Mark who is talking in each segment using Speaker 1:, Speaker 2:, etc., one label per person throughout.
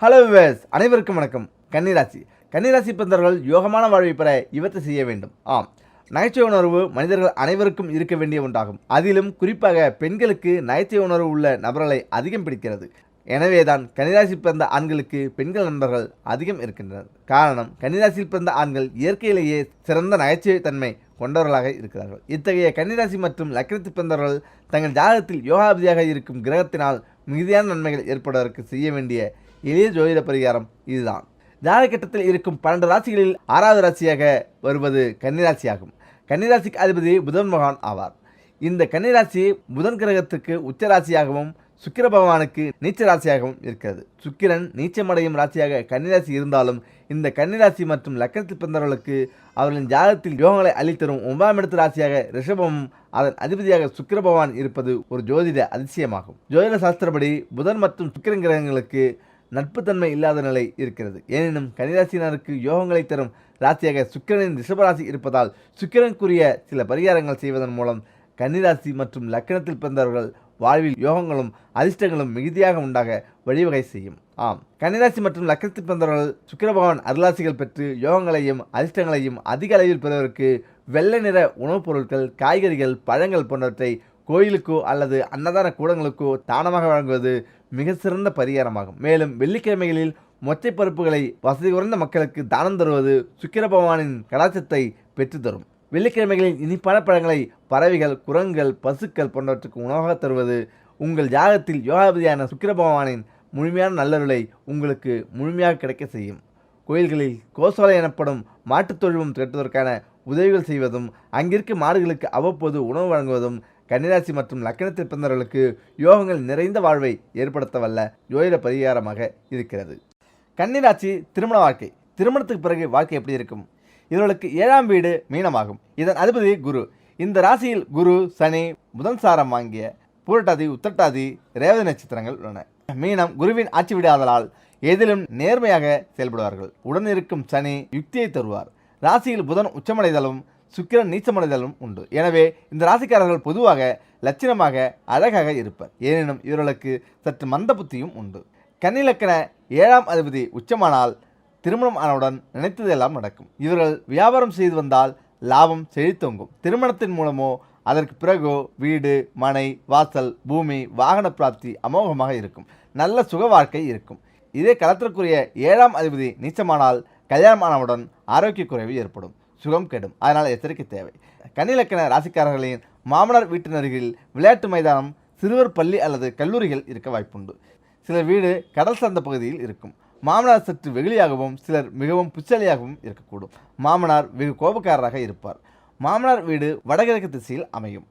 Speaker 1: Hello wives அனைவருக்கும் வணக்கம். கன்னிராசி. கன்னிராசி பிறந்தவர்கள் யோகமான வாழ்வை பெற இவற்றை செய்ய வேண்டும். ஆம். நகைச்சுவை உணர்வு மனிதர்கள் அனைவருக்கும் இருக்க வேண்டிய ஒன்றாகும். அதிலும் குறிப்பாக பெண்களுக்கு நகைச்சுவை உணர்வு உள்ள நபர்களை அதிகம் பிடிக்கிறது. எனவேதான் கன்னிராசி பிறந்த ஆண்களுக்கு பெண்கள் நண்பர்கள் அதிகம் இருக்கின்றனர். காரணம் கன்னிராசியில் பிறந்த ஆண்கள் இயற்கையிலேயே சிறந்த நகைச்சுவை தன்மை கொண்டவர்களாக இருக்கிறார்கள். இத்தகைய கன்னிராசி மற்றும் லக்னத்தில் பிறந்தவர்கள் தங்கள் ஜாதகத்தில் யோகாபதியாக இருக்கும் கிரகத்தினால் மிகுதியான நன்மைகள் ஏற்படுவதற்கு செய்ய வேண்டிய எளிய ஜோதிட பரிகாரம் இதுதான். ஜாதகட்டத்தில் இருக்கும் பன்னெண்டு ராசிகளில் ஆறாவது ராசியாக வருவது கன்னிராசியாகும். கன்னிராசிக்கு அதிபதி புதன் மகான் ஆவார். இந்த கன்னிராசி புதன் கிரகத்துக்கு உச்ச ராசியாகவும் சுக்கிர பகவானுக்கு நீச்ச ராசியாகவும் இருக்கிறது. சுக்கிரன் நீச்சமடையும் ராசியாக கன்னிராசி இருந்தாலும் இந்த கன்னிராசி மற்றும் லக்கணத்தில் பிறந்தவர்களுக்கு அவர்களின் ஜாதகத்தில் யோகங்களை அளித்தரும் ஒன்பதாம் இடத்து ராசியாக ரிஷபமும் அதன் அதிபதியாக சுக்கிர பகவான் இருப்பது ஒரு ஜோதிட அதிசயமாகும். ஜோதிட சாஸ்திரப்படி புதன் மற்றும் சுக்கிரன் கிரகங்களுக்கு நட்புத்தன்மை இல்லாத நிலை இருக்கிறது. எனினும் கன்னிராசினருக்கு யோகங்களை தரும் ராசியாக சுக்கிரனின் ரிஷபராசி இருப்பதால் சுக்கிரனுக்குரிய சில பரிகாரங்கள் செய்வதன் மூலம் கன்னிராசி மற்றும் லக்கணத்தில் பிறந்தவர்கள் வாழ்வில் யோகங்களும் அதிர்ஷ்டங்களும் மிகுதியாக உண்டாக வழிவகை செய்யும். ஆம். கன்னிராசி மற்றும் லக்கணத்தில் பிறந்தவர்கள் சுக்கிரபகவான் அருளாசிகள் பெற்று யோகங்களையும் அதிர்ஷ்டங்களையும் அதிக அளவில் பெறுவதற்கு வெள்ளை நிற உணவுப் பொருட்கள் காய்கறிகள் பழங்கள் போன்றவற்றை கோயிலுக்கோ அல்லது அன்னதான கூடங்களுக்கோ தானமாக வழங்குவது மிக சிறந்த பரிகாரமாகும். மேலும் வெள்ளிக்கிழமைகளில் மொச்சை பருப்புகளை வசதி குறைந்த மக்களுக்கு தானம் தருவது சுக்கிர பகவானின் கடாச்சத்தை பெற்றுத்தரும். வெள்ளிக்கிழமைகளில் இனிப்பான பழங்களை பறவைகள் குரங்குகள் பசுக்கள் போன்றவற்றுக்கு உணவாக தருவது உங்கள் ஜாகத்தில் யோகாபதியான சுக்கிர பகவானின் முழுமையான நல்லருளை உங்களுக்கு முழுமையாக கிடைக்க செய்யும். கோயில்களில் கோசோலை எனப்படும் மாட்டுத் தொழுவம் திரட்டுவதற்கான உதவிகள் செய்வதும் அங்கிருக்கும் மாடுகளுக்கு அவ்வப்போது உணவு வழங்குவதும் கன்னிராசி மற்றும் லக்கணத்தில் பிறந்தவர்களுக்கு யோகங்கள் நிறைந்த வாழ்வை ஏற்படுத்த வல்ல ஜோதிட பரிகாரமாக இருக்கிறது. கன்னிராசி திருமண வாழ்க்கை. திருமணத்துக்கு பிறகு வாழ்க்கை எப்படி இருக்கும்? இவர்களுக்கு ஏழாம் வீடு மீனமாகும். இதன் அதிபதி குரு. இந்த ராசியில் குரு சனி புதன் சாரம் வாங்கிய பூரட்டாதி உத்தட்டாதி ரேவதி நட்சத்திரங்கள் உள்ளன. மீனம் குருவின் ஆட்சி விடாதலால் எதிலும் நேர்மையாக செயல்படுவார்கள். உடன் இருக்கும் சனி யுக்தியை தருவார். ராசியில் புதன் உச்சமடைதலும் சுக்கிரன் நீச்சமடைதலும் உண்டு. எனவே இந்த ராசிக்காரர்கள் பொதுவாக லட்சணமாக அழகாக இருப்பர். எனினும் இவர்களுக்கு சற்று மந்த புத்தியும் உண்டு. கன்னிலக்கண ஏழாம் அதிபதி உச்சமானால் திருமணம் ஆனவுடன் நினைத்ததெல்லாம் நடக்கும். இவர்கள் வியாபாரம் செய்து வந்தால் லாபம் செழித்தோங்கும். திருமணத்தின் மூலமோ அதற்கு பிறகோ வீடு மனை வாசல் பூமி வாகன பிராப்தி அமோகமாக இருக்கும். நல்ல சுக வாழ்க்கை இருக்கும். இதே களத்திற்குரிய ஏழாம் அதிபதி நீச்சமானால் கல்யாணமானவுடன் ஆரோக்கிய குறைவு ஏற்படும். சுகம் கெடும். அதனால் எச்சரிக்கை தேவை. கன்னிலக்கண ராசிக்காரர்களின் மாமனார் வீட்டினருகில் விளையாட்டு மைதானம் சிறுவர் பள்ளி அல்லது கல்லூரிகள் இருக்க வாய்ப்புண்டு. சிலர் வீடு கடல் சார்ந்த பகுதியில் இருக்கும். மாமனார் சற்று வெகுளியாகவும் சிலர் மிகவும் புச்சலியாகவும் இருக்கக்கூடும். மாமனார் வெகு கோபக்காரராக இருப்பார். மாமனார் வீடு வடகிழக்கு திசையில் அமையும்.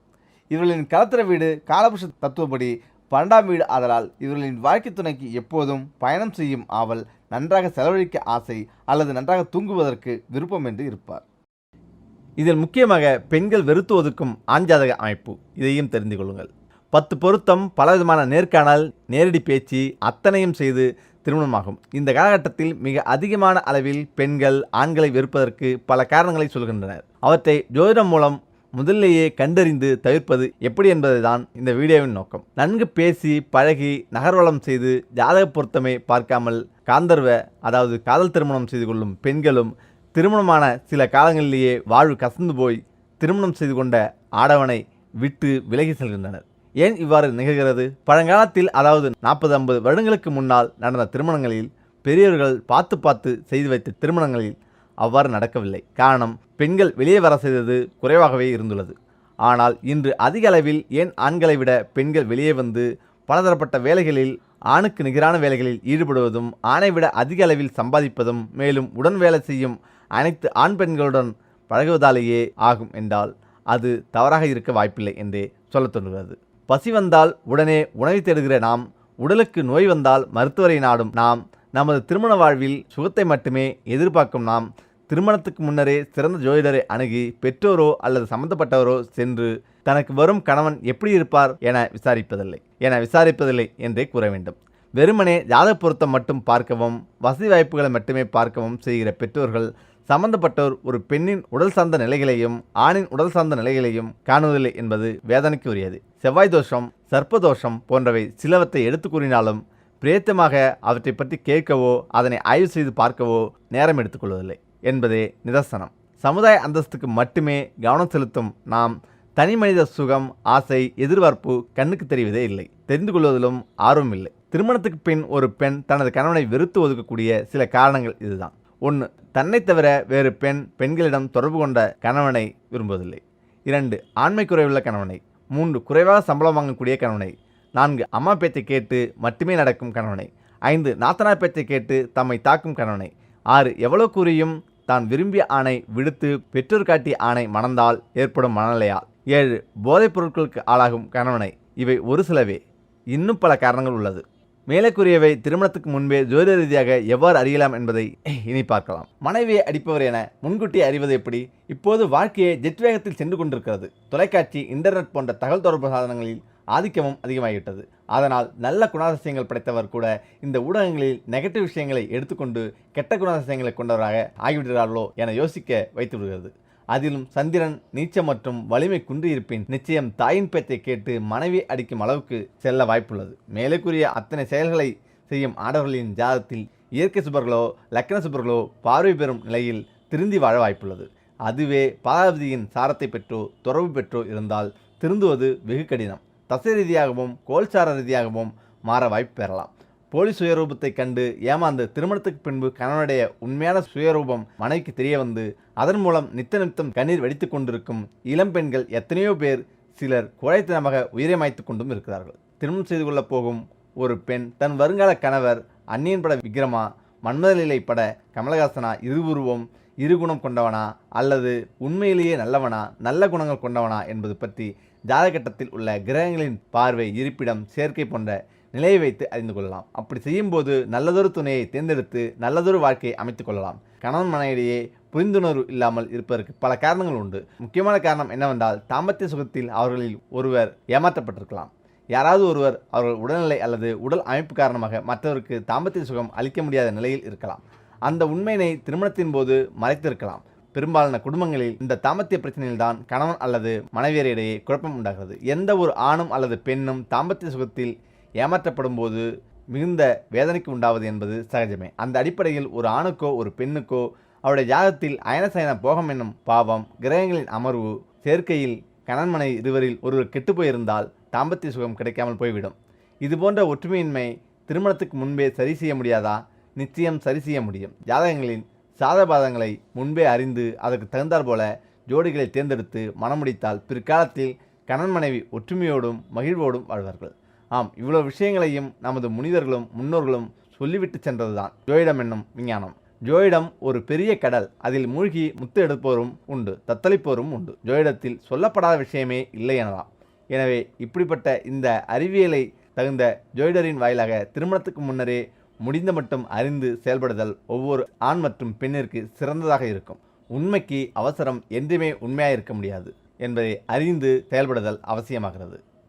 Speaker 1: இவர்களின் கலத்திர வீடு காலபுஷ தத்துவப்படி பன்னெண்டாம் வீடு ஆதலால் இவர்களின் வாழ்க்கை துணைக்கு எப்போதும் பயணம் செய்யும் ஆவல் நன்றாக செலவழிக்க ஆசை அல்லது நன்றாக தூங்குவதற்கு விருப்பம் என்று இருப்பார். இதில் முக்கியமாக பெண்கள் வெறுத்து ஒதுக்கும் ஆண்ஜாதக அமைப்பு. இதையும் தெரிந்து கொள்ளுங்கள். பத்து பொருத்தம் பலவிதமான நேர்காணல் நேரடி பேச்சு அத்தனையும் செய்து திருமணமாகும். இந்த காலகட்டத்தில் மிக அதிகமான அளவில் பெண்கள் ஆண்களை வெறுப்பதற்கு பல காரணங்களை சொல்கின்றனர். அவற்றை ஜோதிடம் மூலம் முதல்லேயே கண்டறிந்து தவிர்ப்பது எப்படி என்பதுதான் இந்த வீடியோவின் நோக்கம். நன்கு பேசி பழகி நகர்வலம் செய்து ஜாதக பொருத்தமை பார்க்காமல் காந்தர்வ அதாவது காதல் திருமணம் செய்து கொள்ளும் பெண்களும் திருமணமான சில காலங்களிலேயே வாழ்வு கசந்து போய் திருமணம் செய்து கொண்ட ஆடவனை விட்டு விலகி செல்கின்றனர். ஏன் இவ்வாறு நிகழ்கிறது? பழங்காலத்தில் அதாவது நாற்பது ஐம்பது வருடங்களுக்கு முன்னால் நடந்த திருமணங்களில் பெரியவர்கள் பார்த்து பார்த்து செய்து வைத்த திருமணங்களில் அவ்வாறு நடக்கவில்லை. காரணம் பெண்கள் வெளியே வர செய்தது குறைவாகவே இருந்துள்ளது. ஆனால் இன்று அதிக அளவில் ஏன் ஆண்களை விட பெண்கள் வெளியே வந்து பலதரப்பட்ட வேலைகளில் ஆணுக்கு நிகரான வேலைகளில் ஈடுபடுவதும் ஆணை விட அதிக அளவில் சம்பாதிப்பதும் மேலும் உடன் வேலை செய்யும் அனைத்து ஆண் பெண்களுடன் பழகுவதாலேயே ஆகும் என்றால் அது தவறாக இருக்க வாய்ப்பில்லை என்றே சொல்லத் தோன்றுகிறது. பசி வந்தால் உடனே உணவை தேடுகிற நாம் உடலுக்கு நோய் வந்தால் மருத்துவரை நாடும் நாம் நமது திருமண வாழ்வில் சுகத்தை மட்டுமே எதிர்பார்க்கும் நாம் திருமணத்துக்கு முன்னரே சிறந்த ஜோதிடரை அணுகி பெற்றோரோ அல்லது சம்பந்தப்பட்டவரோ சென்று தனக்கு வரும் கணவன் எப்படி இருப்பார் என விசாரிப்பதில்லை. என விசாரிப்பதில்லை என்றே கூற வேண்டும். வெறுமனே ஜாதக பொருத்தம் மட்டும் பார்க்கவும் வசதி வாய்ப்புகளை மட்டுமே பார்க்கவும் செய்கிற பெற்றோர்கள் சம்பந்தப்பட்டோர் ஒரு பெண்ணின் உடல் சார்ந்த நிலைகளையும் ஆணின் உடல் சார்ந்த நிலைகளையும் காணுவதில்லை என்பது வேதனைக்கு உரியது செவ்வாய் தோஷம் சர்ப்பதோஷம் போன்றவை சிலவற்றை எடுத்து கூறினாலும் பிரேத்தமாக அவற்றை பற்றி கேட்கவோ அதனை ஆய்வு செய்து பார்க்கவோ நேரம் எடுத்துக்கொள்வதில்லை என்பதே நிதர்சனம். சமுதாய அந்தஸ்துக்கு மட்டுமே கவனம் செலுத்தும் நாம் தனி மனித சுகம் ஆசை எதிர்பார்ப்பு கண்ணுக்கு தெரிவதே இல்லை. தெரிந்து கொள்வதிலும் ஆர்வம் இல்லை. திருமணத்துக்கு பின் ஒரு பெண் தனது கணவனை வெறுத்து ஒதுக்கக்கூடிய சில காரணங்கள் இதுதான். ஒன்று தன்னை தவிர வேறு பெண் பெண்களிடம் தொடர்பு கொண்ட கணவனை விரும்புவதில்லை. இரண்டு ஆண்மை குறைவுள்ள கணவனை. மூன்று குறைவாக சம்பளம் வாங்கக்கூடிய கணவனை. நான்கு அம்மா பேச்சை கேட்டு மட்டுமே நடக்கும் கணவனை. ஐந்து நாத்தனார் பேச்சை கேட்டு தம்மை தாக்கும் கணவனை. ஆறு எவ்வளோ கூறியும் தான் விரும்பிய ஆணை விடுத்து பெற்றோர் காட்டிய ஆணை மணந்தால் ஏற்படும் மனநிலையால். ஏழு போதைப் பொருட்களுக்கு ஆளாகும் கணவனை. இவை ஒரு சிலவே. இன்னும் பல காரணங்கள் உள்ளது. மேலே கூறியவை திருமணத்துக்கு முன்பே ஜோதிட ரீதியாக எவ்வாறு அறியலாம் என்பதை இனி பார்க்கலாம். மனைவியை அடிப்பவர் என முன்கூட்டி அறிவது எப்படி? இப்போது வாழ்க்கையை ஜெட் வேகத்தில் சென்று கொண்டிருக்கிறது. தொலைக்காட்சி இன்டர்நெட் போன்ற தகவல் தொடர்பு சாதனங்களில் ஆதிக்கமும் அதிகமாகிவிட்டது. அதனால் நல்ல குணாதிசயங்கள் படைத்தவர் கூட இந்த ஊடகங்களில் நெகட்டிவ் விஷயங்களை எடுத்துக்கொண்டு கெட்ட குணாதிசயங்களை கொண்டவராக ஆகிவிடுகிறார்களோ என யோசிக்க வைத்து விடுகிறது. அதிலும் சந்திரன் நீச்சம் மற்றும் வலிமை குன்றியிருப்பின் நிச்சயம் தாயின் பேச்சை கேட்டு மனைவி அடிக்கும் அளவுக்கு செல்ல வாய்ப்புள்ளது. மேலே கூறிய அத்தனை செயல்களை செய்யும் ஆடவர்களின் ஜாதத்தில் இயற்கை சுபர்களோ லக்கண சுபர்களோ பார்வை பெறும் நிலையில் திருந்தி வாழ வாய்ப்புள்ளது. அதுவே பாலாவதியின் சாரத்தை பெற்றோ தொடர்பு பெற்றோ இருந்தால் திருந்துவது வெகு கடினம். தசை ரீதியாகவும் கோல்சார ரீதியாகவும் மாற வாய்ப்பு பெறலாம். போலி சுயரூபத்தை கண்டு ஏமாந்து திருமணத்துக்கு பின்பு கணவனுடைய உண்மையான சுயரூபம் மனைவிக்கு தெரிய வந்து அதன் மூலம் நித்த நித்தம் கண்ணீர் வெடித்து கொண்டிருக்கும் இளம் பெண்கள் எத்தனையோ பேர் சிலர் குழைத்தனமாக உயிரை மாய்த்து கொண்டும் இருக்கிறார்கள். திருமணம் செய்து கொள்ளப் போகும் ஒரு பெண் தன் வருங்கால கணவர் அந்நியன் பட விக்ரமா மன்மதலிலை பட கமலஹாசனா இருவுருவம் இருகுணம் கொண்டவனா அல்லது உண்மையிலேயே நல்லவனா நல்ல குணங்கள் கொண்டவனா என்பது பற்றி ஜாதகட்டத்தில் உள்ள கிரகங்களின் பார்வை இருப்பிடம் சேர்க்கை போன்ற நிலையை வைத்து அறிந்து கொள்ளலாம். அப்படி செய்யும்போது நல்லதொரு துணையை தேர்ந்தெடுத்து நல்லதொரு வாழ்க்கையை அமைத்துக் கொள்ளலாம். கணவன் மனைவிடையே புரிந்துணர்வு இல்லாமல் இருப்பதற்கு பல காரணங்கள் உண்டு. முக்கியமான காரணம் என்னவென்றால் தாம்பத்திய சுகத்தில் அவர்களில் ஒருவர் ஏமாற்றப்பட்டிருக்கலாம். யாராவது ஒருவர் அவர்கள் உடல்நிலை அல்லது உடல் அமைப்பு காரணமாக மற்றவருக்கு தாம்பத்திய சுகம் அளிக்க முடியாத நிலையில் இருக்கலாம். அந்த உண்மையினை திருமணத்தின் போது மறைத்திருக்கலாம். பெரும்பாலான குடும்பங்களில் இந்த தாம்பத்திய பிரச்சனையில்தான் கணவன் அல்லது மனைவியரிடையே குழப்பம் உண்டாகிறது. எந்த ஒரு ஆணும் அல்லது பெண்ணும் தாம்பத்திய சுகத்தில் ஏமாற்றப்படும் போது மிகுந்த வேதனைக்கு உண்டாவது என்பது சகஜமே. அந்த அடிப்படையில் ஒரு ஆணுக்கோ ஒரு பெண்ணுக்கோ அவருடைய ஜாதத்தில் அயனசயன போகம் என்னும் பாவம் கிரகங்களின் அமர்வு சேர்க்கையில் கணன்மனை இருவரில் ஒருவர் கெட்டுப்போயிருந்தால் தாம்பத்திய சுகம் கிடைக்காமல் போய்விடும். இதுபோன்ற ஒற்றுமையின்மை திருமணத்துக்கு முன்பே சரி செய்ய முடியாதா? நிச்சயம் சரி செய்ய முடியும். ஜாதகங்களின் சாதபாதங்களை முன்பே அறிந்து அதற்கு தகுந்தாற் போல ஜோடிகளை தேர்ந்தெடுத்து மனமுடித்தால் பிற்காலத்தில் கணன் மனைவி ஒற்றுமையோடும் மகிழ்வோடும் வாழ்வார்கள். ஆம் இவ்வளோ விஷயங்களையும் நமது முனிதர்களும் முன்னோர்களும் சொல்லிவிட்டு சென்றதுதான். ஜோயிடம் என்னும் விஞ்ஞானம். ஜோயிடம் ஒரு பெரிய கடல். அதில் மூழ்கி முத்து எடுப்போரும் உண்டு தத்தளிப்போரும் உண்டு. ஜோயிடத்தில் சொல்லப்படாத விஷயமே இல்லை எனலாம். எனவே இப்படிப்பட்ட இந்த அறிவியலை தகுந்த ஜோயிடரின் வாயிலாக திருமணத்துக்கு முன்னரே முடிந்த மட்டும் அறிந்து செயல்படுதல் ஒவ்வொரு ஆண் மற்றும் பெண்ணிற்கு சிறந்ததாக இருக்கும். உண்மைக்கு அவசரம் என்றுமே உண்மையாக இருக்க முடியாது என்பதை அறிந்து செயல்படுதல் அவசியமாகிறது.